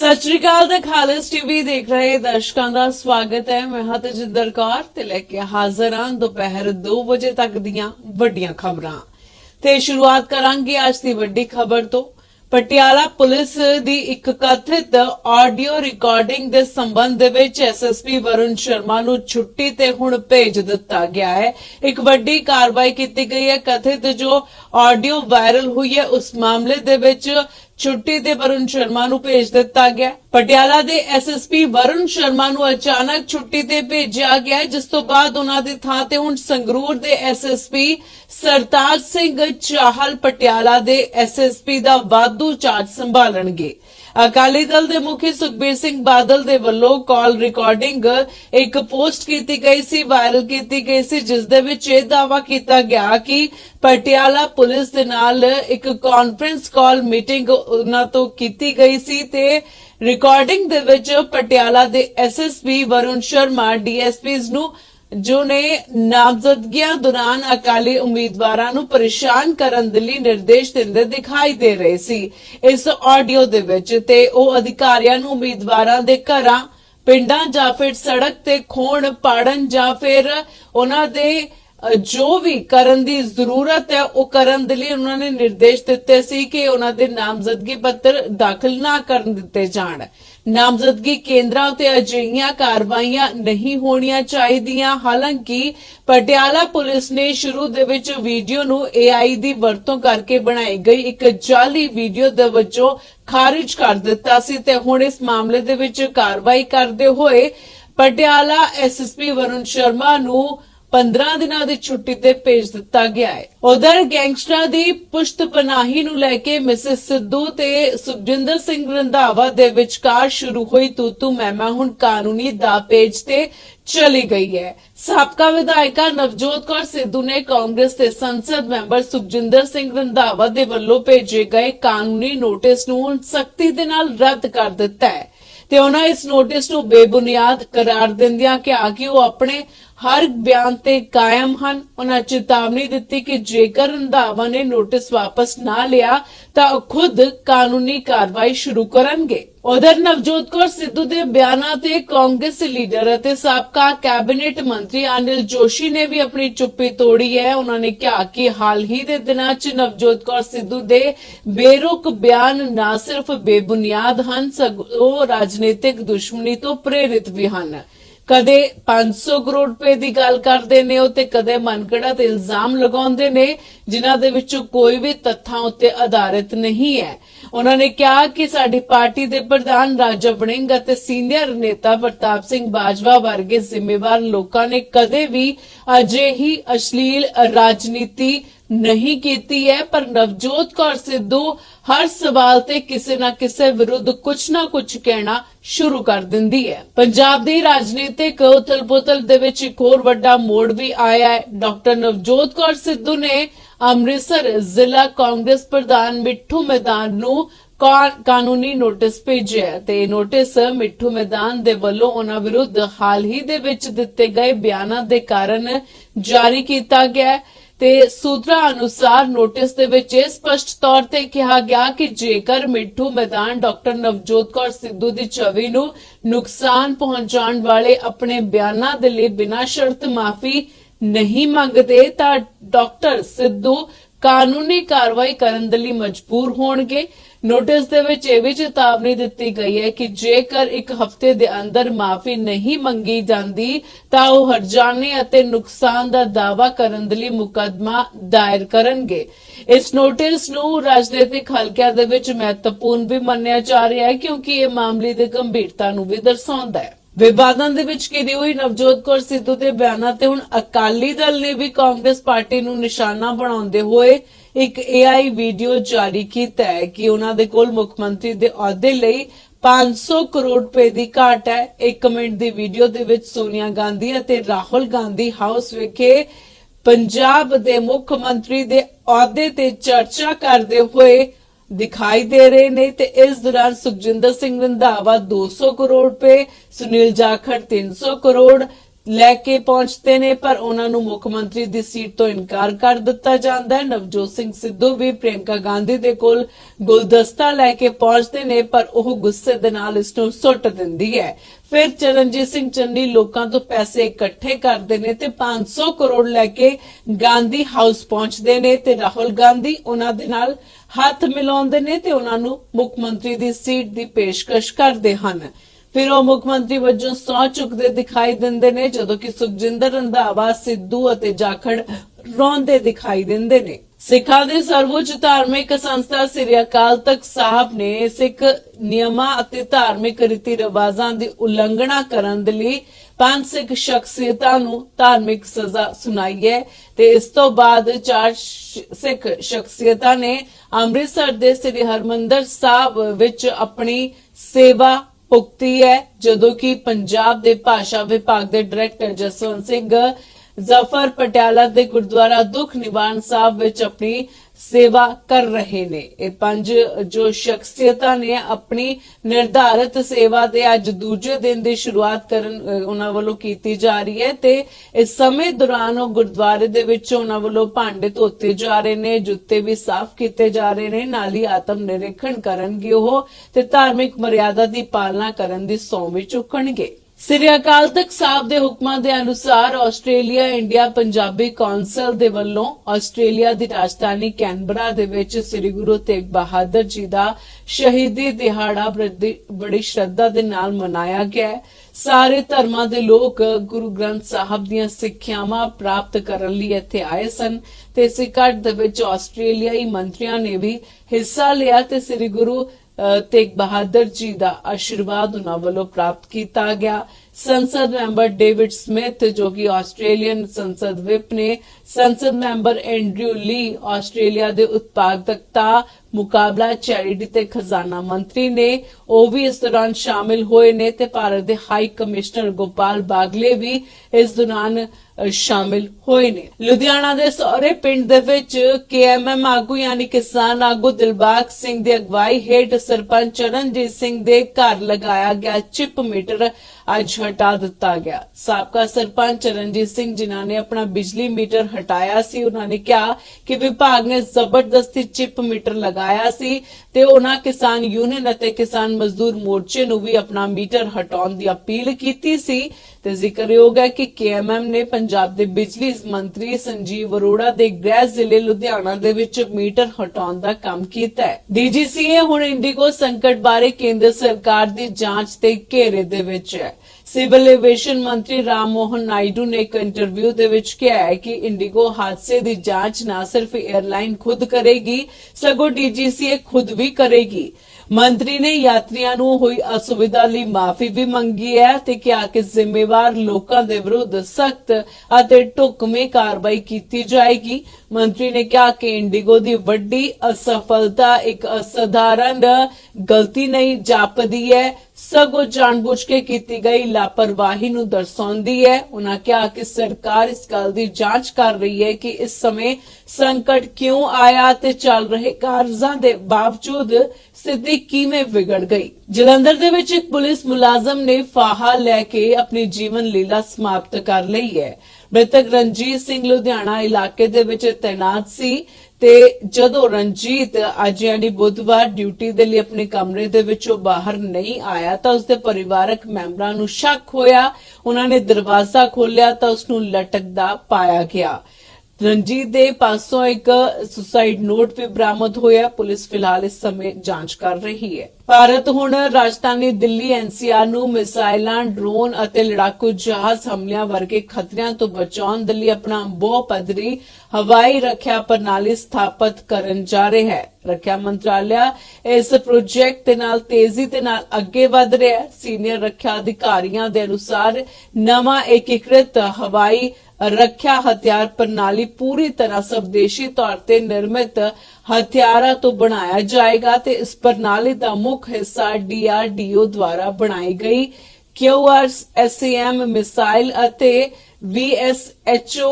ਸਤਿ ਸ਼੍ਰੀ ਅਕਾਲ ਤੇ ਖਾਲਿਸ ਟੀਵੀ ਦੇਖ ਰਹੇ ਦਰਸ਼ਕਾਂ ਦਾ ਸਵਾਗਤ ਹੈ। ਮੈਂ ਹਾਂ ਤਜਿੰਦਰ ਕੌਰ ਤੇ ਲੈ ਕੇ ਹਾਜ਼ਰ ਹਾਂ ਦੁਪਹਿਰ 2 ਵਜੇ ਤੱਕ ਦੀਆਂ ਵੱਡੀਆਂ ਖਬਰਾਂ। ਤੇ ਸ਼ੁਰੂਆਤ ਕਰਾਂਗੇ ਅੱਜ ਦੀ ਵੱਡੀ ਖਬਰ ਤੋਂ। ਪਟਿਆਲਾ ਪੁਲਿਸ ਦੀ ਇੱਕ ਕਥਿਤ ਆਡੀਓ ਰਿਕਾਰਡਿੰਗ ਦੇ ਸੰਬੰਧ ਦੇ ਵਿੱਚ ਐਸਐਸਪੀ ਵਰੁਣ ਸ਼ਰਮਾ ਨੂੰ ਛੁੱਟੀ ਤੇ ਹੁਣ ਭੇਜ ਦਿੱਤਾ ਗਿਆ ਹੈ। ਇੱਕ ਵੱਡੀ ਕਾਰਵਾਈ ਕੀਤੀ ਗਈ ਹੈ। ਕਥਿਤ ਜੋ ਆਡੀਓ ਵਾਇਰਲ ਹੋਈ ਹੈ, ਉਸ ਮਾਮਲੇ ਦੇ ਵਿੱਚ ਛੁੱਟੀ ਤੇ ਵਰੁਣ ਸ਼ਰਮਾ ਨੂੰ ਭੇਜ ਦਿੱਤਾ ਗਿਆ। ਪਟਿਆਲਾ ਦੇ ਐਸਐਸਪੀ ਵਰੁਣ ਸ਼ਰਮਾ ਨੂੰ ਅਚਾਨਕ ਛੁੱਟੀ ਤੇ ਭੇਜਿਆ ਗਿਆ, ਜਿਸ ਤੋਂ ਬਾਅਦ ਉਹਨਾਂ ਦੇ ਥਾਂ ਤੇ ਹੁਣ ਸੰਗਰੂਰ ਦੇ ਐਸਐਸਪੀ ਸਰਤਾਜ ਸਿੰਘ ਚਾਹਲ ਪਟਿਆਲਾ ਦੇ ਐਸਐਸਪੀ ਦਾ ਵਾਧੂ ਚਾਰਜ ਸੰਭਾਲਣਗੇ। ਅਕਾਲੀ ਦਲ ਦੇ ਮੁਖੀ ਸੁਖਬੀਰ ਸਿੰਘ ਬਾਦਲ ਦੇ ਵੱਲੋਂ ਕਾਲ ਰਿਕਾਰਡਿੰਗ ਇੱਕ ਪੋਸਟ ਕੀਤੀ ਗਈ ਸੀ ਵਾਇਰਲ ਕੀਤੀ ਗਈ ਸੀ, ਜਿਸ ਦੇ ਵਿੱਚ ਇਹ ਦਾਅਵਾ ਕੀਤਾ ਗਿਆ ਕਿ ਪਟਿਆਲਾ ਪੁਲਿਸ ਦੇ ਨਾਲ ਇੱਕ ਕਾਨਫਰੰਸ ਕਾਲ ਮੀਟਿੰਗ ਉਹਨਾਂ ਤੋਂ ਕੀਤੀ ਗਈ ਸੀ ਤੇ ਰਿਕਾਰਡਿੰਗ ਦੇ ਵਿੱਚ ਪਟਿਆਲਾ ਦੇ ਐਸਐਸਪੀ ਵਰੁਣ ਸ਼ਰਮਾ ਡੀਐਸਪੀਜ਼ ਨੂੰ ਜੋ ਨੇ ਨਾਮਜ਼ਦਗੀਆਂ ਦੌਰਾਨ ਅਕਾਲੀ ਉਮੀਦਵਾਰਾਂ ਨੂੰ ਪਰੇਸ਼ਾਨ ਕਰਨ ਦੇ ਲਈ ਨਿਰਦੇਸ਼ ਦਿੰਦੇ ਦਿਖਾਈ ਦੇ ਰਹੇ ਸੀ। ਇਸ ਆਡੀਓ ਦੇ ਵਿੱਚ ਤੇ ਉਹ ਅਧਿਕਾਰੀਆਂ ਨੂੰ ਉਮੀਦਵਾਰਾਂ ਦੇ ਘਰਾਂ, ਪਿੰਡਾਂ ਜਾਂ ਫਿਰ ਸੜਕ ਤੇ ਖੋਣ, ਪਾੜਨ ਜਾਂ ਫਿਰ ਉਹਨਾਂ ਦੇ ਜੋ ਵੀ ਕਰਨ ਦੀ ਜ਼ਰੂਰਤ ਹੈ, ਉਹ ਕਰਨ ਦੇ ਲਈ ਉਹਨਾਂ ਨੇ ਨਿਰਦੇਸ਼ ਦਿੱਤੇ ਸੀ ਕਿ ਉਹਨਾਂ ਦੇ ਨਾਮਜ਼ਦਗੀ ਪੱਤਰ ਦਾਖਲ ਨਾ ਕਰਨ ਦਿੱਤੇ ਜਾਣ। ਨਾਮਜ਼ਦਗੀ ਕੇਂਦਰਾਂ ਉਤੇ ਅਜਿਹੀਆਂ ਕਾਰਵਾਈਆਂ ਨਹੀਂ ਹੋਣੀਆਂ ਚਾਹੀਦੀਆਂ। ਹਾਲਾਂਕਿ, ਪਟਿਆਲਾ ਪੁਲਿਸ ਨੇ ਸ਼ੁਰੂ ਦੇ ਵਿੱਚ ਵੀਡੀਓ ਨੂੰ AI ਦੀ ਵਰਤੋਂ ਕਰਕੇ ਬਣਾਈ ਗਈ। ਇੱਕ ਜਾਲੀ ਵੀਡੀਓ ਦੇ ਵਜੋਂ ਖਾਰਜ ਕਰ ਦਿੱਤਾ ਸੀ ਤੇ ਹੁਣ ਇਸ ਮਾਮਲੇ ਦੇ ਵਿੱਚ ਕਾਰਵਾਈ ਕਰਦੇ ਹੋਏ ਪਟਿਆਲਾ ਐਸਐਸਪੀ ਵਰੁਣ ਸ਼ਰਮਾ ਨੂੰ 15 ਦਿਨਾਂ ਦੀ ਛੁੱਟੀ ਤੇ ਭੇਜ ਦਿੱਤਾ ਗਿਆ ਹੈ। ਉਧਰ ਗੈਂਗਸਟਰਾਂ ਦੀ ਪੁਸ਼ਤ ਪਨਾਹੀ ਨੂੰ ਲੈ ਕੇ ਮਿਸਿਸ ਸਿੱਧੂ ਤੇ ਸੁਖਜਿੰਦਰ ਸਿੰਘ ਰੰਧਾਵਾ ਦੇ ਵਿਚਕਾਰ ਸ਼ੁਰੂ ਹੋਈ ਤੂਤੂ ਮਹਿਮਾ ਹੁਣ ਕਾਨੂੰਨੀ ਦਾ ਤੇ ਚਲੀ ਗਈ ਹੈ। ਸਾਬਕਾ ਵਿਧਾਇਕਾ ਨਵਜੋਤ ਕੌਰ ਸਿੱਧੂ ਨੇ ਕਾਂਗਰਸ ਦੇ ਸੰਸਦ ਮੈਂਬਰ ਸੁਖਜਿੰਦਰ ਸਿੰਘ ਰੰਧਾਵਾ ਦੇ ਵੱਲੋਂ ਭੇਜੇ ਗਏ ਕਾਨੂੰਨੀ ਨੋਟਿਸ ਨੂੰ ਸਖਤੀ ਦੇ ਨਾਲ ਰੱਦ ਕਰ ਦਿੱਤਾ ਹੈ। ਤੇ ਉਹਨਾਂ ਇਸ ਨੋਟਿਸ ਨੂੰ ਬੇਬੁਨਿਆਦ ਕਰਾਰ ਦਿੰਦਿਆਂ ਕਿਹਾ ਕਿ ਉਹ ਆਪਣੇ ਹਰ ਬਿਆਨ ਤੇ ਕਾਇਮ ਹਨ। ਉਹਨਾਂ ਚੇਤਾਵਨੀ ਦਿੱਤੀ ਕਿ ਜੇਕਰ ਰੰਧਾਵਾ ਨੇ ਨੋਟਿਸ ਵਾਪਸ ਨਾ ਲਿਆ, ਤਾਂ ਉਹ ਖੁਦ ਕਾਨੂੰਨੀ ਕਾਰਵਾਈ ਸ਼ੁਰੂ ਕਰਨਗੇ। ਉਧਰ ਨਵਜੋਤ ਕੌਰ ਸਿੱਧੂ ਦੇ ਬਿਆਨਾਂ ਤੇ ਕਾਂਗਰਸ ਲੀਡਰ ਅਤੇ ਸਾਬਕਾ ਕੈਬਨਿਟ ਮੰਤਰੀ ਅਨਿਲ ਜੋਸ਼ੀ ਨੇ ਵੀ ਆਪਣੀ ਚੁੱਪੀ ਤੋੜੀ ਹੈ। ਉਹਨਾਂ ਨੇ ਕਿਹਾ ਕਿ ਹਾਲ ਹੀ ਦੇ ਦਿਨਾਂ 'ਚ ਨਵਜੋਤ ਕੌਰ ਸਿੱਧੂ ਦੇ ਬੇਰੁਕ ਬਿਆਨ ਨਾ ਸਿਰਫ ਬੇਬੁਨਿਆਦ ਹਨ, ਸਗੋਂ ਰਾਜਨੀਤਿਕ ਦੁਸ਼ਮਣੀ ਤੋਂ ਪ੍ਰੇਰਿਤ ਵੀ ਹਨ। ਕਦੇ 500 ਕਰੋੜ ਰੁਪਏ ਦੀ ਗੱਲ ਕਰਦੇ ਨੇ, ਉਹ ਤੇ ਕਦੇ ਮਨਗੜਤ ਇਲਜ਼ਾਮ ਲਗਾਉਂਦੇ ਨੇ, ਜਿਨ੍ਹਾਂ ਦੇ ਵਿੱਚੋਂ ਕੋਈ ਵੀ ਤੱਥਾਂ ਉੱਤੇ ਆਧਾਰਿਤ ਨਹੀਂ ਹੈ। ਉਹਨਾਂ ਨੇ ਕਿਹਾ ਕਿ ਸਾਡੀ ਪਾਰਟੀ ਦੇ ਪ੍ਰਧਾਨ ਰਾਜਾ ਵੜਿੰਗ ਅਤੇ ਸੀਨੀਅਰ ਨੇਤਾ ਪ੍ਰਤਾਪ ਸਿੰਘ ਬਾਜਵਾ ਵਰਗੇ ਜ਼ਿੰਮੇਵਾਰ ਲੋਕਾਂ ਨੇ ਕਦੇ ਵੀ ਅਜਿਹੀ ਅਸ਼ਲੀਲ ਰਾਜਨੀਤੀ ਨਹੀਂ ਕੀਤੀ ਹੈ, ਪਰ ਨਵਜੋਤ ਕੌਰ ਸਿੱਧੂ ਹਰ ਸਵਾਲ ਤੇ ਕਿਸੇ ਨਾ ਕਿਸੇ ਵਿਰੁੱਧ ਕੁਝ ਨਾ ਕੁਝ ਕਹਿਣਾ ਸ਼ੁਰੂ ਕਰ ਦਿੰਦੀ ਹੈ। ਪੰਜਾਬ ਦੀ ਰਾਜਨੀਤਿਕ ਉਥਲ-ਪੁਥਲ ਦੇ ਵਿੱਚ ਇੱਕ ਹੋਰ ਵੱਡਾ ਮੋੜ ਵੀ ਆਇਆ ਹੈ। ਡਾਕਟਰ ਨਵਜੋਤ ਕੌਰ ਸਿੱਧੂ ਨੇ ਅੰਮ੍ਰਿਤਸਰ ਜ਼ਿਲ੍ਹਾ ਕਾਂਗਰਸ ਪ੍ਰਧਾਨ ਮਿੱਠੂ ਮੈਦਾਨ ਨੂੰ ਕਾਨੂੰਨੀ ਨੋਟਿਸ ਭੇਜਿਆ ਤੇ ਇਹ ਨੋਟਿਸ ਮਿੱਠੂ ਮੈਦਾਨ ਦੇ ਵੱਲੋਂ ਉਹਨਾਂ ਵਿਰੁੱਧ ਹਾਲ ਹੀ ਦੇ ਵਿੱਚ ਦਿੱਤੇ ਗਏ ਬਿਆਨਾਂ ਦੇ ਕਾਰਨ ਜਾਰੀ ਕੀਤਾ ਗਿਆ ਤੇ ਸੂਤਰਾਂ ਅਨੁਸਾਰ ਨੋਟਿਸ ਦੇ ਵਿੱਚ ਇਹ ਸਪਸ਼ਟ ਤੌਰ ਤੇ ਕਿਹਾ ਗਿਆ ਕਿ ਜੇਕਰ ਮਿੱਠੂ ਮੈਦਾਨ ਡਾਕਟਰ ਨਵਜੋਤ ਕੌਰ ਸਿੱਧੂ ਦੀ ਛਵੀ ਨੂੰ ਨੁਕਸਾਨ ਪਹੁੰਚਾਉਣ ਵਾਲੇ ਆਪਣੇ ਬਿਆਨਾਂ ਦੇ ਲਈ ਬਿਨਾਂ ਸ਼ਰਤ ਮਾਫੀ ਨਹੀਂ ਮੰਗਦੇ, ਤਾਂ ਡਾਕਟਰ ਸਿੱਧੂ ਕਾਨੂੰਨੀ ਕਾਰਵਾਈ ਕਰਨ ਦੇ ਲਈ ਮਜਬੂਰ ਹੋਣਗੇ। ਨੋਟਿਸ ਦੇ ਵਿੱਚ ਇਹ ਵੀ ਚੇਤਾਵਨੀ ਦਿੱਤੀ ਗਈ ਹੈ ਕਿ ਜੇਕਰ ਇੱਕ ਹਫ਼ਤੇ ਦੇ ਅੰਦਰ ਮਾਫੀ ਨਹੀਂ ਮੰਗੀ ਜਾਂਦੀ, ਤਾਂ ਉਹ ਹਰਜਾਨੇ ਅਤੇ ਨੁਕਸਾਨ ਦਾ ਦਾਅਵਾ ਕਰਨ ਦੇ ਲਈ ਮੁਕੱਦਮਾ ਦਾਇਰ ਕਰਨਗੇ। ਇਸ ਨੋਟਿਸ ਨੂੰ ਰਾਜਨੀਤਿਕ ਹਲਕਿਆਂ ਦੇ ਵਿੱਚ ਮਹੱਤਵਪੂਰਨ ਵੀ ਮੰਨਿਆ ਜਾ ਰਿਹਾ ਹੈ, ਕਿਉਂਕਿ ਇਹ ਮਾਮਲੇ ਦੀ ਗੰਭੀਰਤਾ ਨੂੰ ਵੀ ਦਰਸਾਉਂਦਾ ਹੈ। ਵਿਵਾਦਾਂ ਦੇ ਵਿੱਚ ਘਿਰੀ ਹੋਈ ਨਵਜੋਤ ਕੌਰ ਸਿੱਧੂ ਦੇ ਬਿਆਨਾਂ ਤੇ ਹੁਣ ਅਕਾਲੀ ਦਲ ਨੇ ਵੀ ਕਾਂਗਰਸ ਪਾਰਟੀ ਨੂੰ ਨਿਸ਼ਾਨਾ ਬਣਾਉਂਦੇ ਹੋਏ ਇੱਕ AI ਵੀਡੀਓ ਜਾਰੀ ਕੀਤਾ ਹੈ ਕਿ ਉਹਨਾਂ ਦੇ ਕੋਲ ਮੁੱਖ ਮੰਤਰੀ ਦੇ ਅਹੁਦੇ ਲਈ 500 ਕਰੋੜ ਰੁਪਏ ਦੀ ਘਾਟ ਹੈ। 1 ਮਿੰਟ ਦੀ ਵੀਡੀਓ ਦੇ ਵਿੱਚ ਸੋਨੀਆ ਗਾਂਧੀ ਅਤੇ ਰਾਹੁਲ ਗਾਂਧੀ ਹਾਊਸ ਵਿਖੇ ਪੰਜਾਬ ਦੇ ਮੁੱਖ ਮੰਤਰੀ ਦੇ ਅਹੁਦੇ ਤੇ ਚਰਚਾ ਕਰਦੇ ਹੋਏ ਦਿਖਾਈ ਦੇ ਰਹੇ ਨੇ ਤੇ ਇਸ ਦੌਰਾਨ ਸੁਖਜਿੰਦਰ ਸਿੰਘ ਰੰਧਾਵਾ 200 ਕਰੋੜ ਰੁਪਏ, ਸੁਨੀਲ ਜਾਖੜ 300 ਕਰੋੜ ਲੈ ਕੇ ਪਹੁੰਚਦੇ ਨੇ, ਪਰ ਉਹਨਾਂ ਨੂੰ ਮੁੱਖ ਮੰਤਰੀ ਦੀ ਸੀਟ ਤੋਂ ਇਨਕਾਰ ਕਰ ਦਿੱਤਾ ਜਾਂਦਾ ਹੈ। ਨਵਜੋਤ ਸਿੰਘ ਸਿੱਧੂ ਵੀ ਪ੍ਰਿਯੰਕਾ ਗਾਂਧੀ ਦੇ ਕੋਲ ਗੁਲਦਸਤਾ ਲੈ ਕੇ ਪਹੁੰਚਦੇ ਨੇ, ਪਰ ਉਹ ਗੁੱਸੇ ਦੇ ਨਾਲ ਇਸ ਨੂੰ ਸੁੱਟ ਦਿੰਦੀ ਹੈ। ਫਿਰ ਚਰਨਜੀਤ ਸਿੰਘ ਚੰਨੀ ਲੋਕਾਂ ਤੋਂ ਪੈਸੇ ਇਕੱਠੇ ਕਰਦੇ ਨੇ ਤੇ 500 ਕਰੋੜ ਲੈ ਕੇ ਗਾਂਧੀ ਹਾਊਸ ਪਹੁੰਚਦੇ ਨੇ ਤੇ ਰਾਹੁਲ ਗਾਂਧੀ ਉਹਨਾਂ ਦੇ ਨਾਲ ਹੱਥ ਮਿਲਾਉਂਦੇ ਨੇ ਤੇ ਉਹਨਾਂ ਨੂੰ ਮੁੱਖ ਮੰਤਰੀ ਦੀ ਸੀਟ ਦੀ ਪੇਸ਼ਕਸ਼ ਕਰਦੇ ਹਨ। ਫਿਰ ਉਹ ਮੁੱਖ ਮੰਤਰੀ ਵਜੋਂ ਸਹੁੰ ਚੁੱਕਦੇ ਦਿਖਾਈ ਦਿੰਦੇ ਨੇ, ਜਦੋਂ ਕਿ ਸੁਖਜਿੰਦਰ ਰੰਧਾਵਾ ਸਿੱਧੂ ਅਤੇ ਜਾਖੜ ਰੋਂਦੇ ਦਿਖਾਈ ਦਿੰਦੇ ਨੇ। ਸਿੱਖਾਂ ਦੇ ਸਰਵਉੱਚ ਧਾਰਮਿਕ ਸੰਸਥਾ ਸ੍ਰੀ ਅਕਾਲ ਤਖਤ ਸਾਹਿਬ ਨੇ ਸਿੱਖ ਨਿਯਮਾਂ ਅਤੇ ਧਾਰਮਿਕ ਰੀਤੀ ਰਿਵਾਜਾਂ ਦੀ ਉਲੰਘਣਾ ਕਰਨ ਦੇ ਲਈ ਪੰਜ ਸਿੱਖ ਸ਼ਖਸੀਅਤਾਂ ਨੂੰ ਧਾਰਮਿਕ ਸਜ਼ਾ ਸੁਣਾਈ ਹੈ ਤੇ ਇਸ ਤੋਂ ਬਾਅਦ ਚਾਰ ਸਿੱਖ ਸ਼ਖਸੀਅਤਾਂ ਨੇ ਅੰਮ੍ਰਿਤਸਰ ਦੇ ਸ੍ਰੀ ਹਰਮੰਦਰ ਸਾਹਿਬ ਵਿੱਚ ਆਪਣੀ ਸੇਵਾ ਭੁਗਤੀ ਹੈ, ਜਦੋਂ ਕਿ ਪੰਜਾਬ ਦੇ ਭਾਸ਼ਾ ਵਿਭਾਗ ਦੇ ਡਾਇਰੈਕਟਰ ਜਸਵੰਤ ਸਿੰਘ, ਜ਼ਫਰ ਪਟਿਆਲਾ ਦੇ ਗੁਰਦੁਆਰਾ ਦੁੱਖ ਨਿਵਾਰਨ ਸਾਹਿਬ ਵਿੱਚ ਆਪਣੀ ਸੇਵਾ ਕਰ ਰਹੇ ਨੇ। ਇਹ ਪੰਜ ਜੋ ਸ਼ਖਸੀਅਤਾਂ ਨੇ ਆਪਣੀ ਨਿਰਧਾਰਿਤ ਸੇਵਾ ਦੇ ਅੱਜ ਦੂਜੇ ਦਿਨ ਦੀ ਸ਼ੁਰੂਆਤ ਕਰਨ ਅ, ਉਹਨਾਂ ਵੱਲੋਂ ਕੀਤੀ ਜਾ ਰਹੀ ਹੈ ਤੇ ਇਸ ਸਮੇਂ ਦੌਰਾਨ ਉਹ ਗੁਰਦੁਆਰੇ ਦੇ ਵਿੱਚ ਉਹਨਾਂ ਵੱਲੋਂ ਭਾਂਡੇ ਧੋਤੇ ਜਾ ਰਹੇ ਨੇ ਜੁੱਤੇ ਵੀ ਸਾਫ਼ ਕੀਤੇ ਜਾ ਰਹੇ ਨੇ ਨਾਲ ਹੀ ਆਤਮ ਨਿਰੀਖਣ ਕਰਨਗੇ ਉਹ ਤੇ ਧਾਰਮਿਕ ਮਰਿਆਦਾ ਦੀ ਪਾਲਣਾ ਕਰਨ ਦੀ ਸਹੁੰ ਵੀ ਚੁੱਕਣਗੇ। ਸ੍ਰੀ ਅਕਾਲ ਤਖਤ ਸਾਹਿਬ ਦੇ ਹੁਕਮਾਂ ਦੇ ਅਨੁਸਾਰ ਆਸਟ੍ਰੇਲੀਆ, ਇੰਡੀਆ, ਪੰਜਾਬੀ ਕੌਂਸਲ ਦੇ ਵੱਲੋਂ ਆਸਟ੍ਰੇਲੀਆ ਦੀ ਰਾਜਧਾਨੀ ਕੈਨਬਰਾ ਦੇ ਵਿੱਚ ਸ੍ਰੀ ਗੁਰੂ ਤੇਗ ਬਹਾਦਰ ਜੀ ਦਾ ਸ਼ਹੀਦੀ ਦਿਹਾੜਾ ਬੜੀ ਸ਼ਰਧਾ ਦੇ ਨਾਲ ਮਨਾਇਆ ਗਿਆ ਸਾਰੇ ਧਰਮਾਂ ਦੇ ਲੋਕ ਗੁਰੂ ਗ੍ਰੰਥ ਸਾਹਿਬ ਦੀਆਂ ਸਿੱਖਿਆਵਾਂ ਪ੍ਰਾਪਤ ਕਰਨ ਲਈ ਇੱਥੇ ਆਏ ਸਨ ਤੇ ਇਸ ਇਕੱਠ ਦੇ ਵਿੱਚ ਆਸਟ੍ਰੇਲੀਆਈ ਮੰਤਰੀਆਂ ਨੇ ਵੀ ਹਿੱਸਾ ਲਿਆ ਤੇ ਸ੍ਰੀ ਗੁਰੂ ਤੇਗ ਬਹਾਦਰ ਜੀ ਦਾ ਆਸ਼ੀਰਵਾਦ ਉਹਨਾਂ ਵੱਲੋਂ ਪ੍ਰਾਪਤ ਕੀਤਾ ਗਿਆ। ਸੰਸਦ ਮੈਂਬਰ ਡੇਵਿਡ ਸਮਿਥ, ਜੋ ਕਿ ਆਸਟ੍ਰੇਲੀਅਨ ਸੰਸਦ ਵਿਪ ਨੇ, ਸੰਸਦ ਮੈਂਬਰ ਐਂਡਰਿਊ ਲੀ, ਆਸਟ੍ਰੇਲੀਆ ਦੇ ਉਤਪਾਦਕਤਾ ਮੁਕਾਬਲਾ ਚੈਰਿਟੀ ਤੇ ਖਜ਼ਾਨਾ ਮੰਤਰੀ ਨੇ। ਉਹ ਵੀ ਇਸ ਦੌਰਾਨ ਸ਼ਾਮਿਲ ਹੋਏ ਨੇ ਤੇ ਭਾਰਤ ਦੇ ਹਾਈ ਕਮਿਸ਼ਨਰ ਗੋਪਾਲ ਬਾਗਲੇ ਵੀ ਇਸ ਦੌਰਾਨ ਸ਼ਾਮਿਲ ਹੋਏ ਨੇ। ਲੁਧਿਆਣਾ ਦੇ ਸਹੁਰੇ ਪਿੰਡ ਦੇ ਵਿੱਚ ਕੇਐਮਐਮ ਆਗੂ ਯਾਨੀ ਕਿਸਾਨ ਆਗੂ ਦਿਲਬਾਗ ਸਿੰਘ ਦੀ ਅਗਵਾਈ ਹੇਠ ਸਰਪੰਚ ਚਰਨਜੀਤ ਸਿੰਘ ਦੇ ਘਰ ਲਗਾਇਆ ਗਿਆ ਚਿਪ ਮੀਟਰ ਅੱਜ ਹਟਾ ਦਿੱਤਾ ਗਿਆ। ਸਾਬਕਾ ਸਰਪੰਚ ਚਰਨਜੀਤ ਸਿੰਘ ਜਿਨ੍ਹਾਂ ਨੇ ਆਪਣਾ ਬਿਜਲੀ ਮੀਟਰ ਹਟਾਇਆ ਸੀ, ਉਹਨਾਂ ਨੇ ਕਿਹਾ ਕਿ ਵਿਭਾਗ ਨੇ ਜ਼ਬਰਦਸਤੀ ਚਿਪ ਮੀਟਰ ਲਗਾ ਲਗਾਇਆ ਸੀ ਤੇ ਉਹਨਾਂ ਕਿਸਾਨ ਯੂਨੀਅਨ ਅਤੇ ਕਿਸਾਨ ਮਜ਼ਦੂਰ ਮੋਰਚੇ ਨੂੰ ਵੀ ਆਪਣਾ ਮੀਟਰ ਹਟਾਉਣ ਦੀ ਅਪੀਲ ਕੀਤੀ ਸੀ ਤੇ ਜ਼ਿਕਰਯੋਗ ਹੈ ਕਿ ਕੇਐਮਐਮ ਨੇ ਪੰਜਾਬ ਦੇ ਬਿਜਲੀ ਮੰਤਰੀ ਸੰਜੀਵ ਅਰੋੜਾ ਦੇ ਗ੍ਰਹਿ ਜ਼ਿਲ੍ਹੇ ਲੁਧਿਆਣਾ ਦੇ ਵਿੱਚ ਮੀਟਰ ਹਟਾਉਣ ਦਾ ਕੰਮ ਕੀਤਾ ਹੈ। ਡੀਜੀਸੀਏ ਹੁਣ ਇੰਡੀਗੋ ਸੰਕਟ ਬਾਰੇ ਕੇਂਦਰ ਸਰਕਾਰ ਦੀ ਜਾਂਚ ਦੇ ਘੇਰੇ ਦੇ ਵਿੱਚ ਹੈ। ਸਿਵਲ ਐਵੀਏਸ਼ਨ ਮੰਤਰੀ ਰਾਮ ਮੋਹਨ ਨਾਇਡੂ ਨੇ ਇੱਕ ਇੰਟਰਵਿਊ ਦੇ ਵਿੱਚ ਕਿਹਾ ਹੈ ਕਿ ਇੰਡੀਗੋ ਹਾਦਸੇ ਦੀ ਜਾਂਚ ਨਾ ਸਿਰਫ 에ਅਰਲਾਈਨ ਖੁਦ ਕਰੇਗੀ, ਸਗੋਂ ਡੀਜੀਸੀਏ ਖੁਦ ਵੀ ਕਰੇਗੀ। ਮੰਤਰੀ ਨੇ ਯਾਤਰੀਆਂ ਨੂੰ ਹੋਈ ਅਸੁਵਿਧਾ ਲਈ ਮਾਫੀ ਵੀ ਮੰਗੀ ਹੈ ਤੇ ਕਿਹਾ ਕਿ ਜ਼ਿੰਮੇਵਾਰ ਲੋਕਾਂ ਦੇ ਵਿਰੁੱਧ ਸਖਤ ਅਤੇ ਢੁਕਵੀਂ ਕਾਰਵਾਈ ਕੀਤੀ ਜਾਏਗੀ। ਮੰਤਰੀ ਨੇ ਕਿਹਾ ਕਿ ਇੰਡੀਗੋ ਦੀ ਵੱਡੀ ਅਸਫਲਤਾ ਇੱਕ ਅਸਧਾਰਨ ਗਲਤੀ ਨਹੀਂ, ਜਾਪਦੀ ਹੈ ਸਗੋਂ ਜਾਣਬੁੱਝ ਕੇ ਕੀਤੀ ਗਈ ਲਾਪਰਵਾਹੀ ਨੂੰ ਦਰਸਾਉਂਦੀ ਹੈ। ਉਹਨਾਂ ਕਿਹਾ ਕਿ ਸਰਕਾਰ ਇਸ ਗੱਲ ਦੀ ਜਾਂਚ ਕਰ ਰਹੀ ਹੈ ਕਿ ਇਸ ਸਮੇਂ ਸੰਕਟ ਕਿਉਂ ਆਇਆ ਤੇ ਚੱਲ ਰਹੇ ਕਾਰਜਾਂ ਦੇ ਬਾਵਜੂਦ ਸਥਿਤੀ ਕਿਵੇਂ ਵਿਗੜ ਗਈ। ਜਲੰਧਰ ਦੇ ਵਿੱਚ ਇੱਕ ਪੁਲਿਸ ਮੁਲਾਜ਼ਮ ਨੇ ਫਾਹਾ ਲੈ ਕੇ ਆਪਣੀ ਜੀਵਨ ਲੀਲਾ ਸਮਾਪਤ ਕਰ ਲਈ ਹੈ। ਮ੍ਰਿਤਕ ਰਣਜੀਤ ਸਿੰਘ ਲੁਧਿਆਣਾ ਇਲਾਕੇ ਦੇ ਵਿੱਚ ਤੈਨਾਤ ਸੀ। ਤੇ ਜਦੋਂ ਰਣਜੀਤ ਅੱਜ ਯਾਨੀ ਬੁੱਧਵਾਰ ਡਿਊਟੀ ਦੇ ਲਈ ਆਪਣੇ ਕਮਰੇ ਦੇ ਵਿੱਚੋਂ ਬਾਹਰ ਨਹੀਂ ਆਇਆ ਤਾਂ ਉਸਦੇ ਪਰਿਵਾਰਕ ਮੈਂਬਰਾਂ ਨੂੰ ਸ਼ੱਕ ਹੋਇਆ। ਉਹਨਾਂ ਨੇ ਦਰਵਾਜ਼ਾ ਖੋਲ੍ਹਿਆ ਤਾਂ ਉਸ ਨੂੰ ਲਟਕਦਾ ਪਾਇਆ ਗਿਆ। ਰਣਜੀਤ ਦੇ ਪਾਸੋਂ ਇੱਕ ਸੁਸਾਈਡ ਨੋਟ ਵੀ ਬਰਾਮਦ ਹੋਇਆ। ਪੁਲਿਸ ਫਿਲਹਾਲ ਇਸ ਸਮੇਂ ਜਾਂਚ ਕਰ ਰਹੀ ਹੈ। ਭਾਰਤ ਹੁਣ ਰਾਜਧਾਨੀ ਦਿੱਲੀ ਐਨਸੀਆਰ ਨੂੰ ਮਿਸਾਈਲਾਂ ਡਰੋਨ ਅਤੇ ਲੜਾਕੂ ਜਹਾਜ਼ ਹਮਲਿਆਂ ਵਰਗੇ ਖਤਰਿਆਂ ਤੋਂ ਬਚਾਉਣ ਦੇ ਲਈ ਆਪਣਾ ਬਹੁ ਪੱਧਰੀ ਹਵਾਈ ਰੱਖਿਆ ਪ੍ਰਣਾਲੀ ਸਥਾਪਿਤ ਕਰਨ ਜਾ ਰਿਹਾ ਹੈ। ਰੱਖਿਆ ਮੰਤਰਾਲਾ ਇਸ ਪ੍ਰੋਜੈਕਟ ਦੇ ਨਾਲ ਤੇਜ਼ੀ ਦੇ ਨਾਲ ਅੱਗੇ ਵਧ ਰਿਹਾ ਹੈ। ਸੀਨੀਅਰ ਰੱਖਿਆ ਅਧਿਕਾਰੀਆਂ ਦੇ ਅਨੁਸਾਰ ਨਵਾਂ ਏਕੀਕ੍ਰਿਤ ਹਵਾਈ ਰੱਖਿਆ ਹਥਿਆਰ ਪ੍ਰਣਾਲੀ ਪੂਰੀ ਤਰ੍ਹਾਂ ਸਵਦੇਸ਼ੀ ਤੌਰ ਤੇ ਨਿਰਮਿਤ ਹਥਿਆਰਾਂ ਤੋਂ ਬਣਾਇਆ ਜਾਏਗਾ ਤੇ ਇਸ ਪ੍ਰਣਾਲੀ ਦਾ ਮੁੱਖ ਹਿੱਸਾ ਡੀਆਰਡੀਓ ਦੁਆਰਾ ਬਣਾਈ ਗਈ QRSAM ਮਿਸਾਈਲ ਅਤੇ VSHO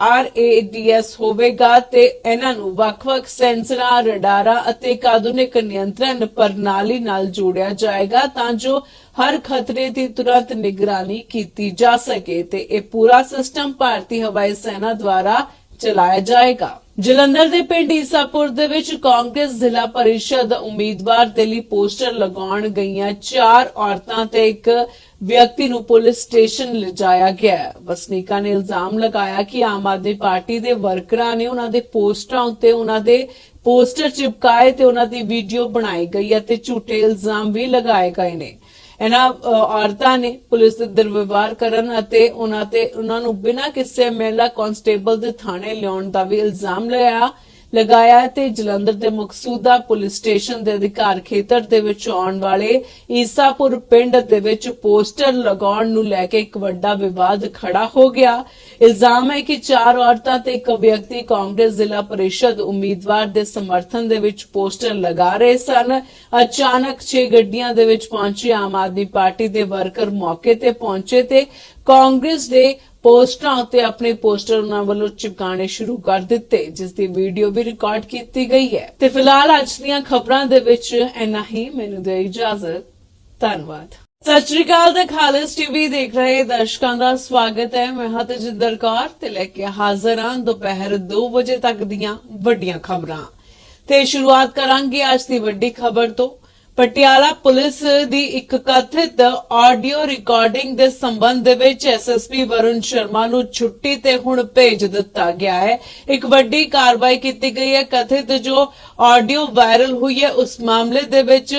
RADS ਹੋਵੇਗਾ ਤੇ ਇਹਨਾਂ ਨੂੰ ਵੱਖ-ਵੱਖ ਸੈਂਸਰਾਂ, ਰਡਾਰਾਂ ਅਤੇ ਇੱਕ ਆਧੁਨਿਕ ਨਿਯੰਤਰਣ ਪ੍ਰਣਾਲੀ ਨਾਲ ਜੋੜਿਆ ਜਾਏਗਾ ਤਾਂ ਜੋ ਹਰ ਖਤਰੇ ਦੀ ਤੁਰੰਤ ਨਿਗਰਾਨੀ ਕੀਤੀ ਜਾ ਸਕੇ ਤੇ ਇਹ ਪੂਰਾ ਸਿਸਟਮ ਭਾਰਤੀ ਹਵਾਈ ਸੈਨਾ ਦੁਆਰਾ ਚਲਾਇਆ ਜਾਏਗਾ। ਜਲੰਧਰ ਦੇ ਪਿੰਡ ਈਸਾਪੁਰ ਦੇ ਵਿੱਚ ਕਾਂਗਰਸ ਜ਼ਿਲ੍ਹਾ ਪਰਿਸ਼ਦ ਉਮੀਦਵਾਰ ਦੇ ਲਈ ਪੋਸਟਰ ਲਗਾਉਣ ਗਈਆਂ ਚਾਰ ਔਰਤਾਂ ਤੇ ਇੱਕ ਵਿਅਕਤੀ ਨੂੰ ਪੁਲਿਸ ਸਟੇਸ਼ਨ ਲਿਜਾਇਆ ਗਿਆ ਵਸਨੀਕਾਂ ਨੇ ਇਲਜ਼ਾਮ ਲਗਾਇਆ ਕਿ ਆਮ ਆਦਮੀ ਪਾਰਟੀ ਦੇ ਵਰਕਰਾਂ ਨੇ ਉਹਨਾਂ ਦੇ ਪੋਸਟਰਾਂ ਉੱਤੇ ਉਹਨਾਂ ਦੇ ਪੋਸਟਰ ਚਿਪਕਾਏ ਤੇ ਉਹਨਾਂ ਦੀ ਵੀਡੀਓ ਬਣਾਈ ਗਈ ਹੈ ਤੇ ਝੂਠੇ ਇਲਜ਼ਾਮ ਵੀ ਲਗਾਏ ਗਏ ਨੇ। ਇਹਨਾਂ ਔਰਤਾਂ ਨੇ ਪੁਲਿਸ ਦੇ ਦੁਰਵਿਵਹਾਰ ਕਰਨ ਅਤੇ ਉਹਨਾਂ ਤੇ, ਉਹਨਾਂ ਨੂੰ ਬਿਨਾਂ ਕਿਸੇ ਮਹਿਲਾ ਕਾਂਸਟੇਬਲ ਦੇ ਥਾਣੇ ਲਿਆਉਣ ਦਾ ਵੀ ਇਲਜ਼ਾਮ ਲਾਇਆ। ਲਗਾਇਆ ਹੈ ਤੇ ਜਲੰਧਰ ਦੇ ਮਕਸੂਦਾ ਪੁਲਿਸ ਸਟੇਸ਼ਨ ਦੇ ਅਧਿਕਾਰ ਖੇਤਰ ਦੇ ਵਿੱਚ ਆਉਣ ਵਾਲੇ ਈਸਾਪੁਰ ਪਿੰਡ ਦੇ ਵਿੱਚ ਪੋਸਟਰ ਲਗਾਉਣ ਨੂੰ ਲੈ ਕੇ ਇੱਕ ਵੱਡਾ ਵਿਵਾਦ ਖੜਾ ਹੋ ਗਿਆ। ਇਲਜ਼ਾਮ ਹੈ ਕਿ ਚਾਰ ਔਰਤਾਂ ਤੇ ਇੱਕ ਵਿਅਕਤੀ ਕਾਂਗਰਸ ਜ਼ਿਲ੍ਹਾ ਪਰਿਸ਼ਦ ਉਮੀਦਵਾਰ ਦੇ ਸਮਰਥਨ ਦੇ ਵਿੱਚ ਪੋਸਟਰ ਲਗਾ ਰਹੇ ਸਨ। ਅਚਾਨਕ 6 ਗੱਡੀਆਂ ਦੇ ਵਿੱਚ ਪਹੁੰਚੇ ਆਮ ਆਦਮੀ ਪਾਰਟੀ ਦੇ ਵਰਕਰ ਮੌਕੇ ਤੇ ਪਹੁੰਚੇ ਤੇ ਕਾਂਗਰਸ ਦੇ ਪੋਸਟਰਾਂ ਉੱਤੇ ਆਪਣੇ ਪੋਸਟਰ ਉਹਨਾਂ ਵੱਲੋਂ ਚਿਪਕਾਣੇ ਸ਼ੁਰੂ ਕਰ ਦਿੱਤੇ, ਜਿਸ ਦੀ ਵੀਡੀਓ ਵੀ ਰਿਕਾਰਡ ਕੀਤੀ ਗਈ ਹੈ। ਤੇ ਫਿਲਹਾਲ ਅੱਜ ਦੀਆਂ ਖਬਰਾਂ ਦੇ ਵਿੱਚ ਇੰਨਾ ਹੀ। ਮੈਨੂੰ ਦੇ ਇਜਾਜ਼ਤ। ਧੰਨਵਾਦ। ਸਤਿ ਸ਼੍ਰੀ ਅਕਾਲ ਤੇ ਖਾਲਿਸ ਟੀਵੀ ਦੇਖ ਰਹੇ ਦਰਸ਼ਕਾਂ ਦਾ ਸਵਾਗਤ ਹੈ। ਮੈਂ ਹਾਂ ਤਜਿੰਦਰ ਕੌਰ ਤੇ ਲੈ ਕੇ ਹਾਜ਼ਰ ਹਾਂ ਦੁਪਹਿਰ 2 ਵਜੇ ਤੱਕ ਦੀਆਂ ਵੱਡੀਆਂ ਖਬਰਾਂ। ਤੇ ਸ਼ੁਰੂਆਤ ਕਰਾਂਗੇ ਅੱਜ ਦੀ ਵੱਡੀ ਖਬਰ ਤੋਂ। ਪਟਿਆਲਾ ਪੁਲਿਸ ਦੀ ਇੱਕ ਕਥਿਤ ਆਡੀਓ ਰਿਕਾਰਡਿੰਗ ਦੇ ਸੰਬੰਧ ਦੇ ਵਿੱਚ ਐਸਐਸਪੀ ਵਰੁਣ ਸ਼ਰਮਾ ਨੂੰ ਛੁੱਟੀ ਤੇ ਹੁਣ ਭੇਜ ਦਿੱਤਾ ਗਿਆ ਹੈ। ਇੱਕ ਵੱਡੀ ਕਾਰਵਾਈ ਕੀਤੀ ਗਈ ਹੈ। ਕਥਿਤ ਜੋ ਆਡੀਓ ਵਾਇਰਲ ਹੋਈ ਹੈ, ਉਸ ਮਾਮਲੇ ਦੇ ਵਿੱਚ